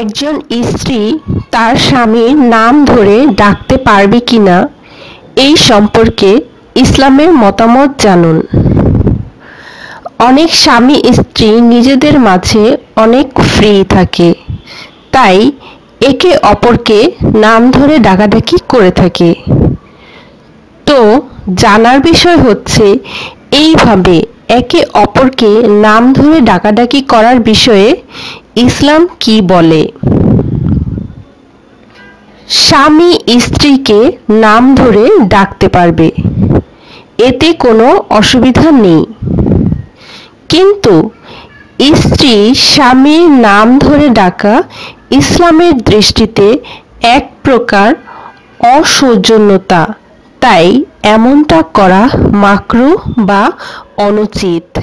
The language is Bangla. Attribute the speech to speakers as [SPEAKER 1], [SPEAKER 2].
[SPEAKER 1] একজন স্ত্রী তার স্বামীর নাম ধরে ডাকতে পারবে কিনা, এই সম্পর্কে ইসলামের মতামত জানুন। অনেক স্বামী স্ত্রী নিজেদের মাঝে অনেক ফ্রি থাকে, তাই একে অপরকে নাম ধরে ডাকাডাকি করে থাকে। তো জানার বিষয় হচ্ছে, এইভাবে একে অপরকে নাম ধরে ডাকাডাকি করার বিষয়ে ইসলাম কি বলে? স্বামী স্ত্রীকে নাম ধরে ডাকতে পারবে। এতে কোনো অসুবিধা নেই। কিন্তু স্ত্রী স্বামীর নাম ধরে ডাকা ইসলামের দৃষ্টিতে এক প্রকার অসৌজন্যতা। তাই এমনটা করা মাকরু বা অনুচিত।